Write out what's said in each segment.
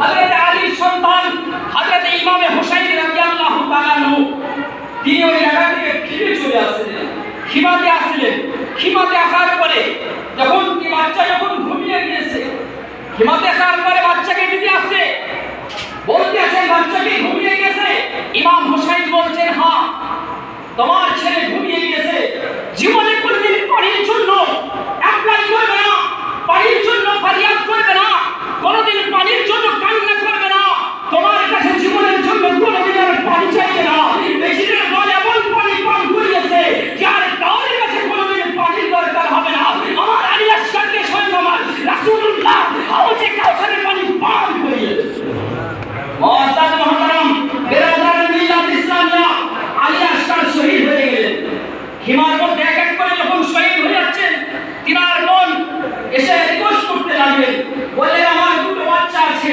হযরত আলীর সন্তান, হযরত ইমামে হুসাইন রাদিয়াল্লাহু তাআলা আনহু, তিনি ওই জায়গা থেকে ফিরে চলে আসছিলেন। খিমাতে আসছিলেন। খিমাতে আসার পরে যখন কি বাচ্চা যখন ঘুমিয়ে গিয়েছে খিমাতে আসার পরে বাচ্চাকে দিতে আসছে। বলতে আছেন বাচ্চাকে ঘুমিয়ে গেছে। ইমাম হুসাইন বলছেন হ্যাঁ তোমার ছেলে ঘুমিয়ে গেছে জীবনে কোনোদিন পানির জন্য অ্যাপ্লাই করবে না পানির জন্য ফারিয়াদ করবে না কোনোদিন পানির জন্য কান্না করবে না তোমার কাছে জীবনের জন্য কোনোদিন আর পানি চাইবে না বেশিদের দল এমন পানি পান করিয়েছে যার কাউর কাছে কোনোদিন পানির দরকার হবে না আমার আলী আসকারকে স্বয়ং আমার রাসূলুল্লাহ হাউজে কাউসারের পানি পান করিয়েছে মহাসাদ মহতারাম বেরাদার মিল্লাত ইসলামিয়া আলী আসকার শহীদ হয়ে গেলেন হিমার মধ্যে এক এক করে যখন শহীদ হয়ে যাচ্ছেন তিনার বোন এসে রিকোয়েস্ট করতে লাগলেন বলে আমার দুটো বাচ্চা আছে,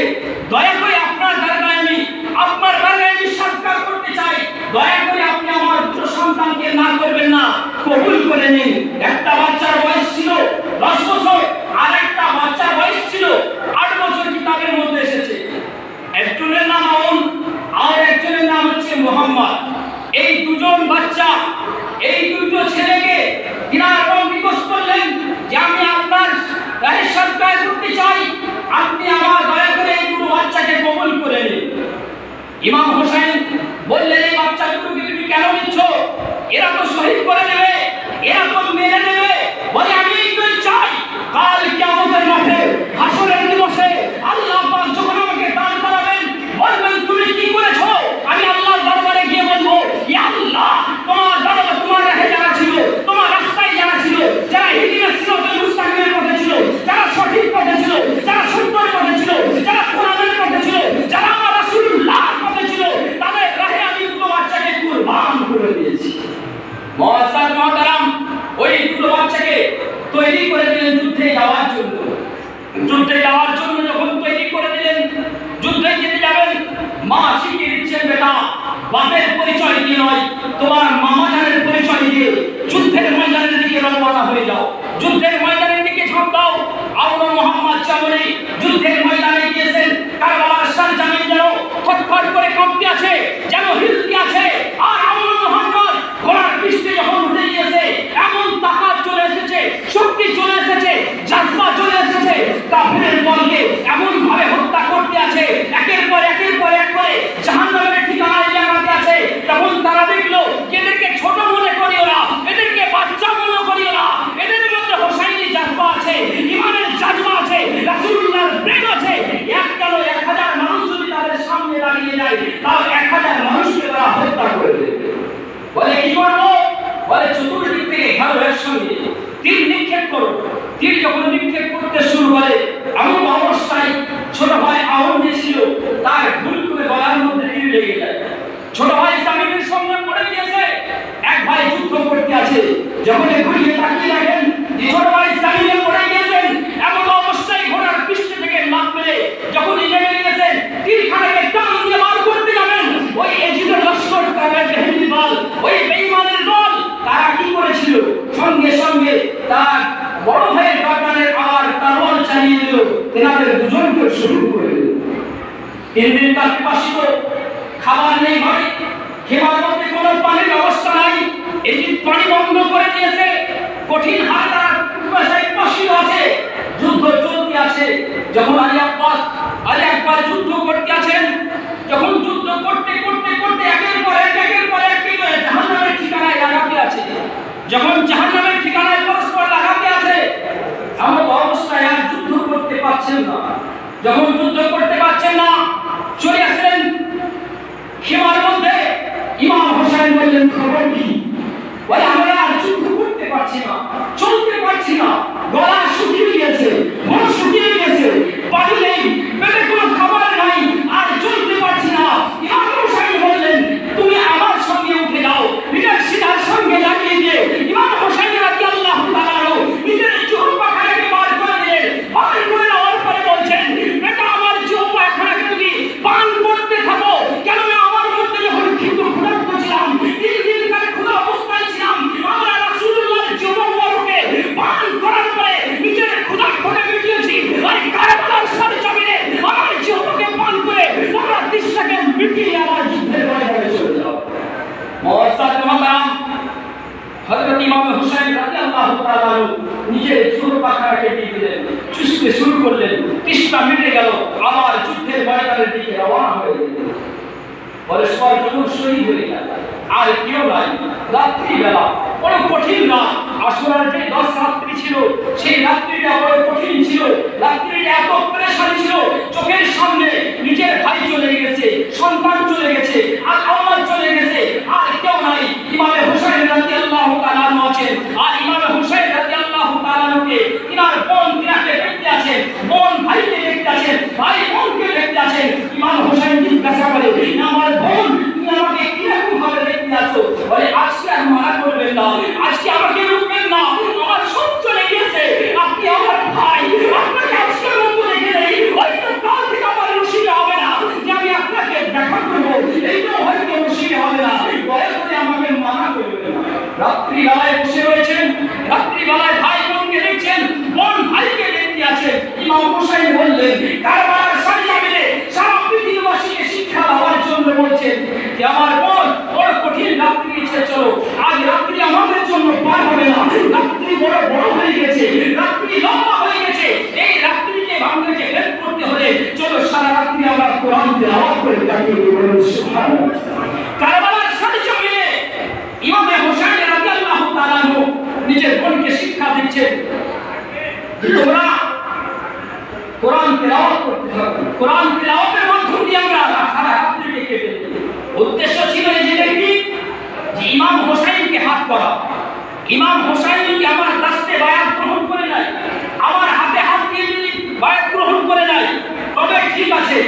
দয়া করে আপনার দরবারে আমি, আপনার দরবারে আমি সৎকার করতে চাই। দয়া করে আপনি আমার দুটো সন্তানকে না করবেন না, কবুল করে নিন। একটা বাচ্চার বয়স ছিল দশ বছর, আর একটা বাচ্চার বয়স ছিল আট বছর কিতাবের মধ্যে এসেছে। একজনের নাম আউন, আর একজনের নাম হচ্ছে মোহাম্মদ। এই দুজন বাচ্চা এই দুটো ছেলেকে তিনার বিকশ করলেন যে আমি আপনার সরকার করতে চাই। আপনি আমার দয়া করে এই দুটো বাচ্চাকে কবুল করে নিন। ইমাম হোসেন বললেন এই বাচ্চা দুটোকে তুমি কেন নিচ্ছ এরা তো শহীদ করে নেবে এরা তো মেরে নেবে বলে আমি এইটাই চাই কাল কিয়ামতের মাঠে হাসরের দিবসে আল্লাহ পাক যখন আমাকে দান করাবেন বলবেন তুমি কি করেছ আমি আল্লাহর দরবারে গিয়ে বলব ইয়া আল্লাহ তোমার দরবার তোমার রাহে যারা ছিল তোমার রাস্তায় যারা ছিল যারা হিদিনের সিরাতুল মুস্তাকিমের পথে ছিল যারা সঠিক পথে ছিল যারা সত্যের পথে ছিল যারা কোরআনের পথে ছিল যারা আমার রাসূলুল্লাহর পথে ছিল তাদের রাহে আমি দুটো বাচ্চাকে কুরবান করে দিয়েছি মহাসাদ মহতারাম ওই দুটো বাচ্চাকে তৈরি করে দিলেন যুদ্ধে যাওয়ার জন্য যুদ্ধে যাওয়ার জন্য যখন তৈরি করে দিলেন যুদ্ধে যেতে যাবেন মা শিখিয়ে দিচ্ছেন বেটা বাপের পরিচয় দিয়ে নয়, তোমার মামা জানের পরিচয় দিয়ে যুদ্ধের ময়দানের দিকে রওনা হয়ে যাও। যুদ্ধের ময়দানের দিকে ঝাঁপ দাও। আল্লাহ মোহাম্মদ চামড়ি যুদ্ধের ময়দানে গিয়েছেন, কারবালার সরজামিন যেন খটখট করে কাঁপতে আছে, যেন হিলতে আছে, আর আউন মোহাম্মদ ঘোড়ার পৃষ্ঠে যখন উঠে গিয়েছে এমন তাকাত চলে এসেছে শক্তি চলে এসেছে জাজবা চলে এসেছে কাফিরের দলকে এমন ভাবে হত্যা করতে আছে একের পর একের পর এক করে জাহান্নামের ঠিকানায় লাগাতে আছে তখন তারা দেখল যে এদেরকে ছোট মনে করিও না এদেরকে বাচ্চা মনে করিও না এদের মধ্যে হোসাইনি জাজবা আছে ইমানের জাজবা আছে রাসূলুল্লাহর প্রেম আছে এক কেন এক হাজার মানুষ যদি তাদের সামনে দাঁড়িয়ে যায় তাও এক হাজার মানুষকে তারা হত্যা করে দেবে বলে কি করব বলে চতুর্দিক থেকে ঘাড়ো একসঙ্গে তীর নিক্ষেপ করো তীর যখন নিক্ষেপ করতে শুরু করে এমন অবস্থায় ছোট ভাই আহন যে ছিল তার ভুল করে গলার মধ্যে তীর লেগে যায় ছোট ভাই সামিনের সঙ্গে পড়ে গিয়েছে এক ভাই যুদ্ধ করতে আছে যখন ঘুরিয়ে তাকিয়ে দেখেন যে ছোট ভাই সামিনে পড়ে গিয়েছেন এমন অবস্থায় ঘোড়ার পৃষ্ঠে থেকে লাভ মেরে যখন লেগে গিয়েছেন তীরখানাকে টান দিয়ে বার করতে যাবেন, ওই এজিদের লস্কর তাদের বেহেদি দল ওই বেঈমানের দল, তারা কি করেছিল? সঙ্গে সঙ্গে তার বড় ভাইয়ের গর্দানের আবার তারওয়াল চালিয়ে দিল, তেনাদের দুজনকে শুরু করে দিল। তিন দিন তার পিপাসিত খাবার নেই ঘরে খেবার মধ্যে কোনো পানির ব্যবস্থা নাই যে পানি বন্ধ করে দিয়েছে, কঠিন হার তার পিপাসায় পিপাসিত আছে, যুদ্ধ চলতে আছে। যখন আলী আব্বাস, আলী আকবর যুদ্ধ করতে আছেন, যখন যুদ্ধ করতে করতে করতে একের পর এক, একের পর এক জাহান্নামের ঠিকানায় লাগাতে আছে। যখন জাহান্নামের ঠিকানায় পরস্পর লাগাতে আছে এমন অবস্থায় আর যুদ্ধ করতে পারছেন না। যখন যুদ্ধ করতে হযরত ইমাম হুসাইন রাদিয়াল্লাহু তাআলা নিজের চুল পাখানাকে দিয়ে দিলেন, চুষতে শুরু করলেন তৃষ্ণা মিটে গেল, আবার যুদ্ধের ময়দানের দিকে রওনা হয়ে গেলেন। পরস্পর যখন শহীদ হয়ে গেল, আর কেউ নাই, রাত্রিবেলা বড় কঠিন না আসলে যে দশ রাত্রি ছিল, সেই রাত্রিটা বড় কঠিন ছিল, রাত্রিটা এত প্রেশান ছিল বড় বড় হয়ে গেছে। রাত্রি লম্বা হয়ে গেছে। এই রাত্রিকে বাংলাকে হেল্প করতে হলে চলো সারা রাত্রি আমরা কোরআন তেলাওয়াত করে কাটিয়ে দেব, সুবহানাল্লাহ। কারবালার সাথে মিলে ইমামে হোসেন রাদিয়াল্লাহু তাআলা নিজের বোনকে শিক্ষা দিচ্ছেন। যে তোমরা কোরআন তেলাওয়াত করতে হবে কোরআন তেলাওয়াতের মাধ্যম দিয়ে আমরা সারা রাত্রিকে কেটে উদ্দেশ্য ছিল এই যে যে ইমাম হোসাইনকে হাত করা। ইমাম হোসাইন যদি আমার কাছে বায়াত গ্রহণ করে নাই আমার হাতে হাত দিয়ে যদি বায়াত গ্রহণ করে নাই তবে ঠিক আছে।